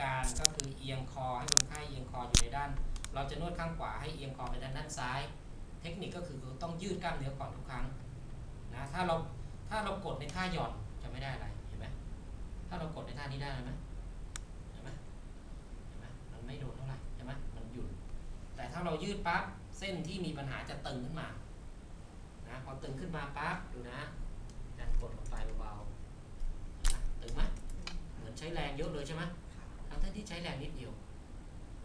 การก็คือเอียงคอให้คนไข้เอียงคออยู่ในด้าน เราจะนวดข้างขวาให้เอียงคอไปด้านด้านซ้าย เทคนิคก็คือต้องยืดกล้ามเนื้อก่อนทุกครั้งนะถ้าเราถ้าเรากดในท่าหย่อนจะไม่ได้อะไรเห็นไหมถ้าเรากดในท่านี้ได้ไหมเห็นไหมเห็นไหมมันไม่โดนเท่าไหร่ใช่ไหมมันหยุ่นแต่ถ้าเรายืดปั๊บเส้นที่มีปัญหาจะตึงขึ้นมานะพอตึงขึ้นมาปั๊บดูนะการกดลงไปเบาๆตึงไหมเหมือนใช้แรงเยอะเลยใช่ไหม ทั้งที่ใช้แรงนิดเดียว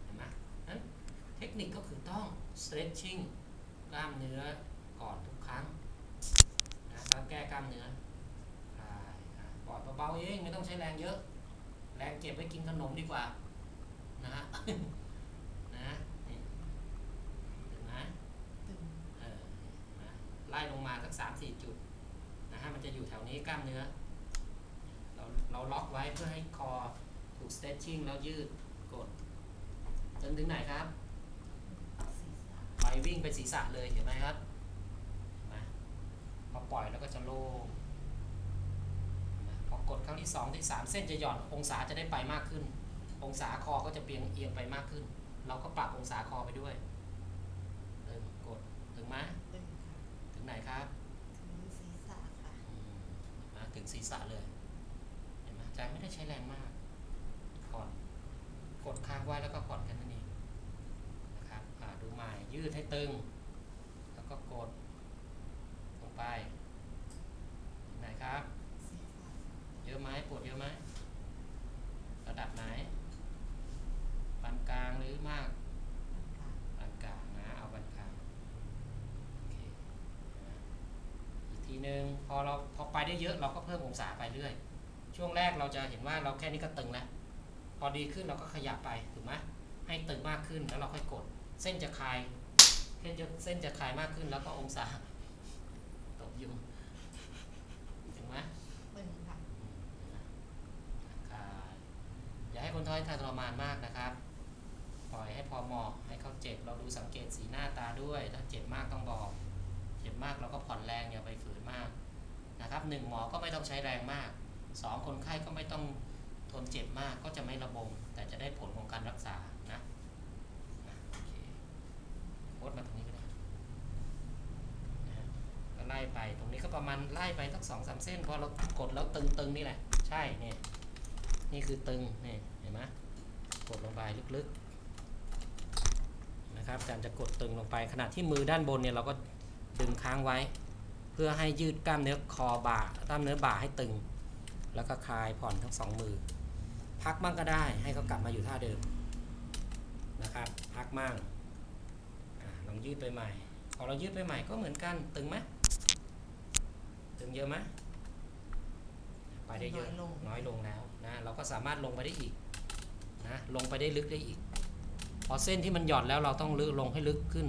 เห็นไหมนั้นเทคนิคก็คือต้อง stretching กล้ามเนื้อก่อนทุกครั้งนะครับแก้กล้ามเนื้อคลายอะปล่อยเบาๆเองไม่ต้องใช้แรงเยอะ แรงเก็บไว้กินขนมดีกว่า นะฮะนะนี่เห็นไหมเออนะไล่ลงมาสักสามสี่จุดนะฮะมันจะอยู่แถวนี้กล้ามเนื้อ เราเราล็อกไว้เพื่อให้คอ ถูก stretching แล้วยืดกด จนถึงไหนครับ ไปวิ่งไปศีรษะเลยเห็นไหมครับเห็นไหมพอปล่อยแล้วก็จะโล่งเห็นไหมพอกดครั้งที่สองที่สามเส้นจะหย่อนองศาจะได้ไปมากขึ้น องศาคอก็จะเปียงเอียงไปมากขึ้น เราก็ปรับองศาคอไปด้วยตึงกดถึงไหมถึงไหนครับอืมมาถึงศีรษะเลยเห็นไหมใจไม่ได้ใช้แรงมากผ่อน กดค้างไว้แล้วก็ผ่อนแค่นั้นเองนะครับดูใหม่ยืดให้ตึง แล้วก็กดลงไปไหนครับ เยอะไหมปวดเยอะไหมระดับไหนปานกลางหรือมากปานกลางนะเอาปานกลางโอเคนะอีกทีหนึ่งพอเราพอไปได้เยอะเราก็เพิ่มองศาไปเรื่อย ช่วงแรกเราจะเห็นว่าเราแค่นี้ก็ตึงแล้ว อดีขึ้นเราก็ขยับไปถูกไหมให้ตึงมากขึ้นแล้วเราค่อยกด เส้นจะคลายเส้นจะเส้นจะคลายมากขึ้นแล้วก็องศาตกยุงถึงไหมคลายอย่าให้คนท้อยทรมานมากนะครับปล่อยให้พอเหมาะให้เขาเจ็บเราดูสังเกตสีหน้าตาด้วย ถ้าเจ็บมากต้องบอก เจ็บมากเราก็ผ่อนแรงอย่าไปฝืนมากนะครับหนึ่งหมอก็ไม่ต้องใช้แรงมากสองคนไข้ก็ไม่ต้อง ทนเจ็บมากก็จะไม่ระบม แต่จะได้ผลของการรักษานะโอเคโคตมาตรงนี้ก็ได้นะก็ไล่ไปตรงนี้ก็ประมาณไล่ไปสักสองสามเส้นพอเรากดแล้วตึงๆนี่แหละ ใช่เนี่ยนี่คือตึงนี่เห็นไหมกดลงไปลึกๆนะครับการจะกดตึงลงไปขณะที่มือด้านบนเนี่ยเราก็ดึงค้างไว้ เพื่อให้ยืดกล้ามเนื้อคอบ่ากล้ามเนื้อบ่าให้ตึง แล้วก็คลายผ่อนทั้งสองมือ พักมั่งก็ได้ ให้เขากลับมาอยู่ท่าเดิมนะครับ พักมั่งอาลองยืดไปใหม่ พอเรายืดไปใหม่ก็เหมือนกัน ตึงไหมตึงเยอะไหมไปได้เยอะน้อยลงน้อยลงแล้วนะเราก็สามารถลงไปได้อีกนะลงไปได้ลึกได้อีก พอเส้นที่มันหย่อนแล้วเราต้องลึกลงให้ลึกขึ้น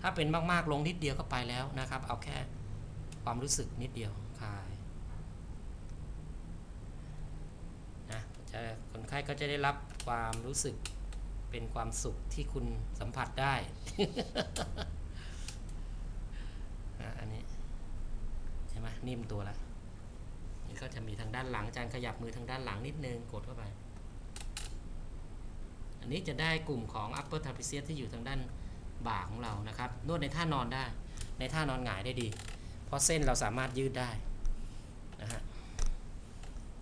ถ้าเป็นมากๆลงนิดเดียวก็ไปแล้วนะครับ เอาแค่ความรู้สึกนิดเดียวคลายนะจะ คนไข้ก็จะได้รับความรู้สึกเป็นความสุขที่คุณสัมผัสได้อันนี้ใช่ไหมนิ่มตัวละนี่ก็จะมีทางด้านหลังอาจารย์ขยับมือทางด้านหลังนิดนึงกดเข้าไป อันนี้จะได้กลุ่มของ upper trapezius ที่อยู่ทางด้านบ่าของเรานะครับ นวดในท่านอนได้ ในท่านอนหงายได้ดี เพราะเส้นเราสามารถยืดได้นะฮะ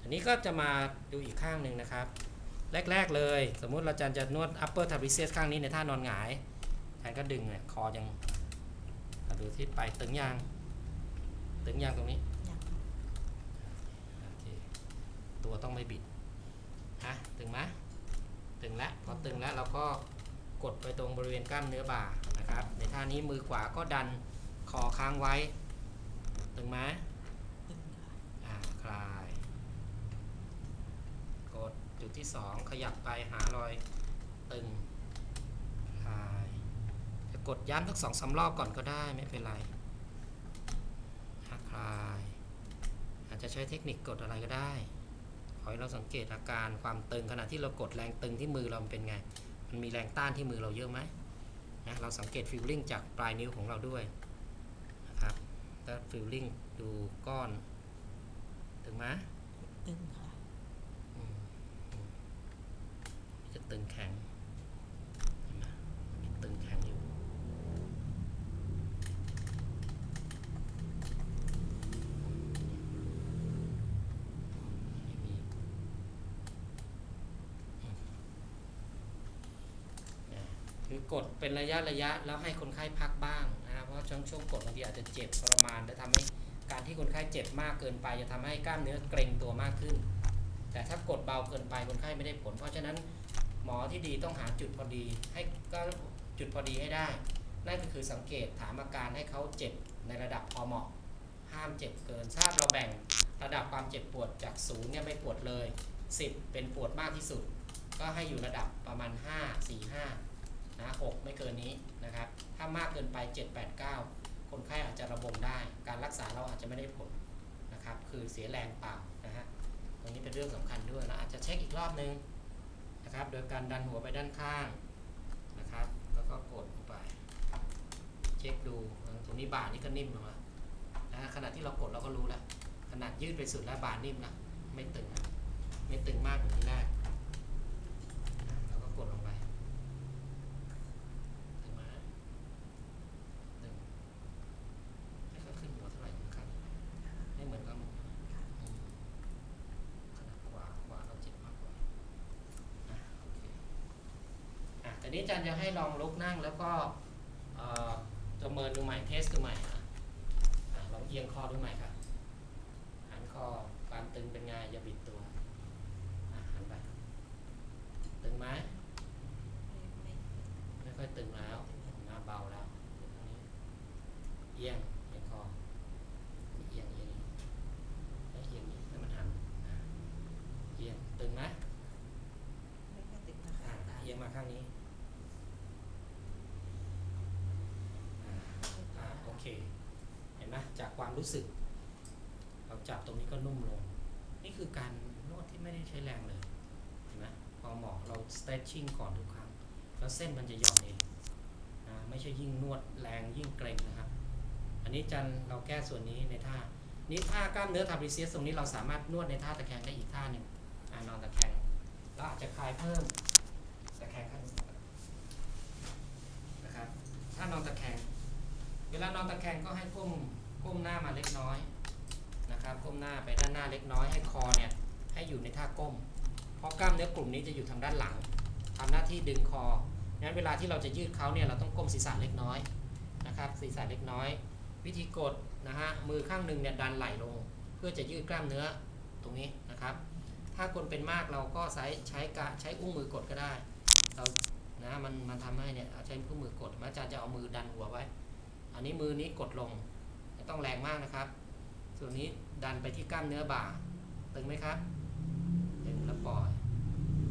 อันนี้ก็จะมาดูอีกข้างหนึ่งนะครับ แรก ๆ เลย สมมุติเราจะจะนวด upper trapezius ข้างนี้ในท่านอนหงายแทนก็ดึงเนี่ยคอยังอะดูที่ไปตึงยาง ตึงยางตรงนี้โอเคตัวต้องไม่บิดฮะตึงไหมตึงแล้วพอตึงแล้วเราก็กดไปตรงบริเวณกล้ามเนื้อบ่านะครับ ในท่านี้มือขวาก็ดันคอค้างไว้ ตึงไหมอ่าคลายกด จุดที่สองขยับไปหารอยตึงคลายจะกดย้ำทั้งสองสารอบก่อนก็ได้ไม่เป็นไรคลาย อาจจะใช้เทคนิคกดอะไรก็ได้ขอให้เราสังเกตอาการความตึงขณะที่เรากดแรงตึงที่มือเราเป็นไง มันมีแรงต้านที่มือเราเยอะไหมนะเราสังเกตฟิลลิ่งจากปลายนิ้วของเราด้วยนะครับแล้วฟิลลิ่งดูก้อน ถึงไหมตึงค่ะ อืมอืม ตึงแข็งมีตึงแข็งอยู่คือกดเป็นระยะระยะแล้วให้คนไข้พักบ้างนะครับเพราะช่วงช่วงกดบางทีอาจจะเจ็บทรมานและทำให้การที่คนไข้เจ็บมากเกินไป จะทำให้กล้ามเนื้อเกร็งตัวมากขึ้น แต่ถ้ากดเบาเกินไปคนไข้ไม่ได้ผล เพราะฉะนั้น มอที่ดีต้องหาจุดพอดี ให้ก็จุดพอดีให้ได้ นั่นก็คือสังเกตถามอาการให้เขาเจ็บในระดับพอเหมาะ ห้ามเจ็บเกินทราบเราแบ่งระดับความเจ็บปวดจากศูนย์เนี่ยไม่ปวดเลย 10 เป็นปวดมากที่สุด ก็ให้อยู่ระดับประมาณ 5 4 5นะ6ไม่เกินนี้นะครับ ถ้ามากเกินไป 7 8 9 คนไข้อาจจะระบมได้ การรักษาเราอาจจะไม่ได้ผลนะครับ คือเสียแรงเปล่านะฮะ ตรงนี้เป็นเรื่องสำคัญด้วยนะอาจจะเช็คอีกรอบนึง นะครับ โดยการดันหัวไปด้านข้างนะครับ แล้วก็กดลงไป เช็คดูตรงนี้บ่านี่ก็นิ่มลงมานะขณะที่เรากดเราก็รู้แล้วขนาดยืดไปสุดแล้วบ่านิ่มนะไม่ตึงนะไม่ตึงมากเหมือนที่แรกนะแล้วก็กดลงไปตึงไหมาตึงไม่ค่อยขึ้นหัวเท่าไหร่นะครับไม่เหมือนกับ อืมขนาดขวาขวาเราเจ็บมากกว่าอะโอเคอะ แต่นี้อาจารย์จะให้ลองลุกนั่งแล้วก็เอ่อประเมินดูใหม่เทสดูใหม่อะอะลองเอียงคอดูใหม่ครับหันคอความตึงเป็นไงอย่าบิดตัวอะหันไปตึงไหมไม่ค่อยตึงแล้วหน้าเบาแล้วตรงนี้เอียงเอียงคอเอียงเอียง ให้เอียงนี้ให้มันหันอะเอียงตึงไหมอ่าเอียงมาข้างนี้อ่าอ่าโอเค เห็นไหมจาก ความรู้สึก เราจับตรงนี้ก็นุ่มลง นี่คือการนวดที่ไม่ได้ใช้แรงเลยเห็นไหมพอเหมาะเรา stretching ก่อนทุกครั้ง แล้วเส้นมันจะหย่อนเองนะไม่ใช่ยิ่งนวดแรงยิ่งเกร็งนะครับ อันนี้จันเราแก้ส่วนนี้ในท่านี่ท่ากล้ามเนื้อทาริเซียสตรงนี้เราสามารถนวดในท่าตะแคงได้อีกท่าหนึ่งอนอนตะแคงแล้วอาจจะคลายเพิ่มตะแคงข้างนี้นะครับถ้านอนตะแคง เวลานอนตะแคงก็ให้ก้ม ก้มหน้ามาเล็กน้อยนะครับก้มหน้าไปด้านหน้าเล็กน้อยให้คอเนี่ยให้อยู่ในท่าก้ม เพราะกล้ามเนื้อกลุ่มนี้จะอยู่ทางด้านหลังทำหน้าที่ดึงคองั้นเวลาที่เราจะยืดเขาเนี่ยเราต้องก้มศีรษะเล็กน้อยนะครับศีรษะเล็กน้อย วิธีกดนะฮะมือข้างหนึ่งเนี่ยดันไหล่ลง เพื่อจะยืดกล้ามเนื้อตรงนี้นะครับ ถ้าคนเป็นมากเราก็ใช้ใช้กะใช้อุ้งมือกดก็ได้เรานะมันมันทำให้เนี่ยเอาใช้อุ้งมือกดอาจารย์จะเอามือดันหัวไว้ อันนี้มือนี้กดลง ต้องแรงมากนะครับ ส่วนนี้ดันไปที่กล้ามเนื้อบ่า ตึงไหมครับ ตึงแล้วปล่อย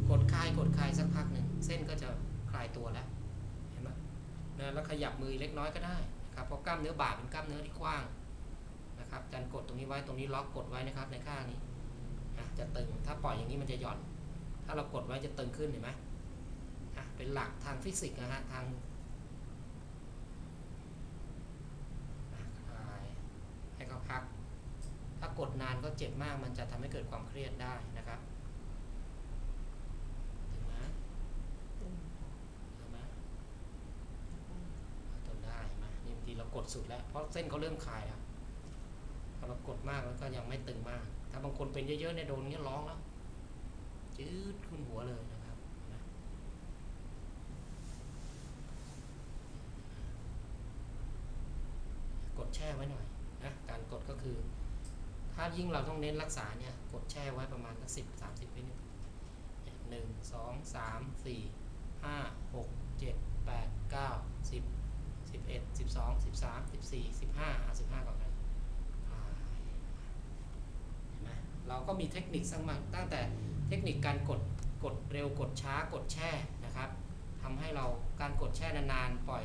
กดคลายกดคลายสักพักหนึ่ง เส้นก็จะคลายตัวแล้ว เห็นไหมนะแล้วขยับมือเล็กน้อยก็ได้นะครับ เพราะกล้ามเนื้อบ่าเป็นกล้ามเนื้อที่กว้างนะครับอาจันกดตรงนี้ไว้ ตรงนี้ล็อกกดไว้นะครับในข้างนี้อะจะตึง ถ้าปล่อยอย่างนี้มันจะหย่อน ถ้าเรากดไว้จะตึงขึ้นเห็นไหมอะเป็นหลักทางฟิสิกส์นะฮะ ทางอะคลายให้เขาพัก ถ้ากดนานก็เจ็บมาก มันจะทำให้เกิดความเครียดได้นะครับถึงไหมถึงไหมทนได้ไหมนี่บางทีเรากดสุดแล้ว เพราะเส้นเขาเริ่มคลายแล้วพอเรากดมากแล้วก็ยังไม่ตึงมาก ถ้าบางคนเป็นเยอะๆเนี่ยโดนเงี้ยร้องแล้ว จืดขึ้นหัวเลยนะกดแช่ไว้หน่อยนะการกดก็คือ ถ้ายิ่งเราต้องเน้นรักษาเนี่ยกดแช่ไว้ประมาณสักสิบสามสิบวินาทีหนึ่งสองสามสี่ห้าหกเจ็ดแปดเก้าสิบสิบเอ็ดสิบสองสิบสามสิบสี่สิบห้าสิบห้าก่อนกันคลยเห็นไหมเราก็มีเทคนิคสักมาตั้งแต่เทคนิคการกดกดเร็วกดช้ากดแช่นะครับทำให้เราการกดแช่นานๆปล่อย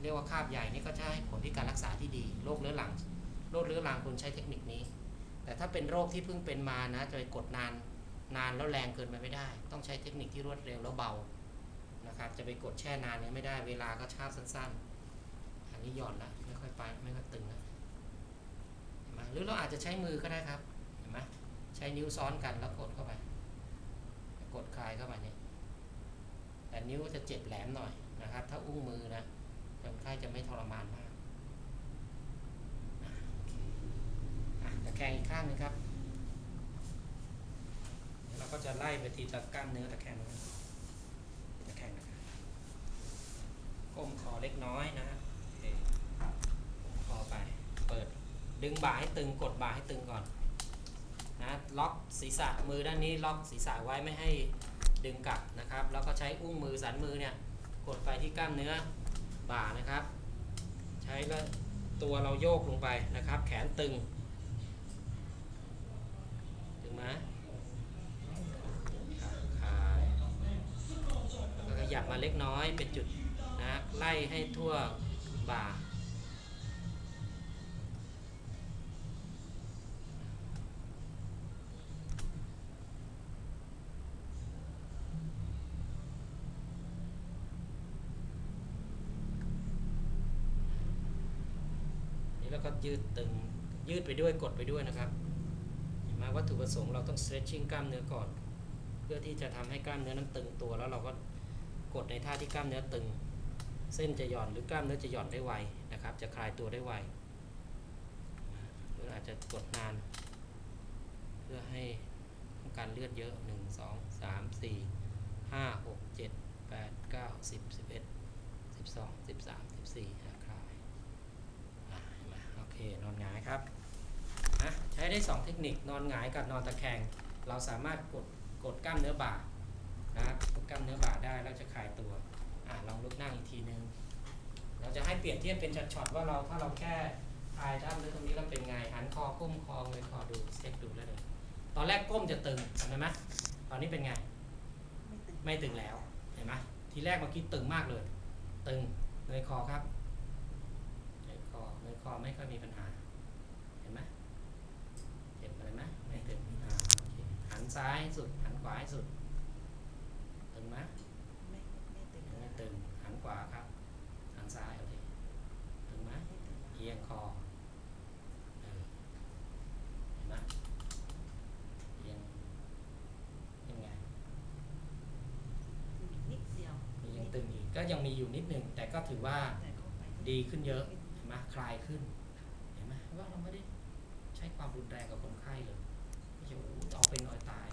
เรียกว่าคาบใหญ่นี่ก็จะให้ผลที่การรักษาที่ดีโรคเรื้อรังโรคเรื้อรังคุณใช้เทคนิคนี้ แต่ถ้าเป็นโรคที่เพิ่งเป็นมานะจะไปกดนานนานแล้วแรงเกินไปไม่ได้ ต้องใช้เทคนิคที่รวดเร็วแล้วเบานะครับ จะไปกดแช่นานเนี่ยไม่ได้เวลาก็ช้าสั้น ๆ อันนี้หย่อนละไม่ค่อยไปไม่ค่อยตึงละเห็นไหมหรือเราอาจจะใช้มือก็ได้ครับเห็นไหมใช้นิ้วซ้อนกันแล้วกดเข้าไป กดคลายเข้าไปเนี่ยนิ้วจะเจ็บแหลมหน่อยนะครับ ถ้าอุ้งมือนะคนไข้จะไม่ทรมานมากอะโอเคอะตะแค งอีกข้างหนึงครับ เราก็จะไล่ไปทีละกล้ามเนื้อตะแคงนะตะแคงนะครับก้มคอเล็กน้อยนะฮะโอเคอไปเปิดดึงบ่าให้ตึงกดบ่าให้ตึงก่อนนะล็อกศีรษะมือด้านนี้ล็อกศีรษะไว้ไม่ให้ดึงกลับนะครับ แล้วก็ใช้อุ้งมือสันมือเนี่ยกดไปที่กล้ามเนื้อบ่านะครับ ใช้แล้วตัวเราโยกลงไปนะครับ แขนตึงไหมคลายแล้วก็ข ยับมาเล็กน้อยเป็นจุดนะไล่ให้ทั่วบ่านี่แล้วก็ยืดตึงยืดไปด้วยกดไปด้วยนะครับเห็นไหมวัตถุประสงค์เราต้อง stretching กล้ามเนื้อก่อน เพื่อที่จะทำให้กล้ามเนื้อนั้นตึงตัวแล้วเราก็ กดในท่าที่กล้ามเนื้อตึง เส้นจะหย่อนหรือกล้ามเนื้อจะหย่อนได้ไวนะครับ จะคลายตัวได้ไวหรืออาจจะกดนาน เพื่อให้ต้องการเลือดเยอะ 1 2 3 4 5 6 7 8 9 10 11 12 13 14อะคลายอะเห็นไหมโอเคนอนหงายครับนะใช้ได้ 2 เทคนิคนอนหงายกับนอนตะแคง เราสามารถกดกดกล้ามเนื้อบ่า นะกล้ามเนื้อบ่าได้แล้วจะคลายตัวอะลองลุกนั่งอีกทีนึง เราจะให้เปรียบเทียบเป็นช็อตๆว่าเราถ้าเราแค่คลายด้านเนื้อตรงนี้เราเป็นไงหันคอก้มคอเงยคอดูเช็คดูแล้วเลยตอนแรกก้มจะตึงเห็นไหมตอนนี้เป็นไงไม่ตึงไม่ตึงแล้วเห็นไหมทีแรกเมื่อกี้ตึงมากเลย ตึงเงยคอครับเงยคอเงยคอไม่ค่อยมีปัญหา เห็นไหมเห็นอะไรไหมไม่ตึงหันซ้ายให้สุดหันขวาให้สุด ไหมไม่ไม่ตึงไม่ตึงหันขวาครับหันซ้ายโอเคตึงไหมไม่ตึงเอียงคอเออเห็นไหมเอียงยังไงนิดเดียวมียังตึงอีกก็ยังมีอยู่นิดหนึ่งแต่ก็ถือว่าแต่ก็ไปดีขึ้นเยอะเห็นไหมคลายขึ้นเห็นไหมว่าเราไม่ได้ใช้ความรุนแรงกับคนไข้เลยไม่ใช่โอ้โหเอาเป็นเอาตาย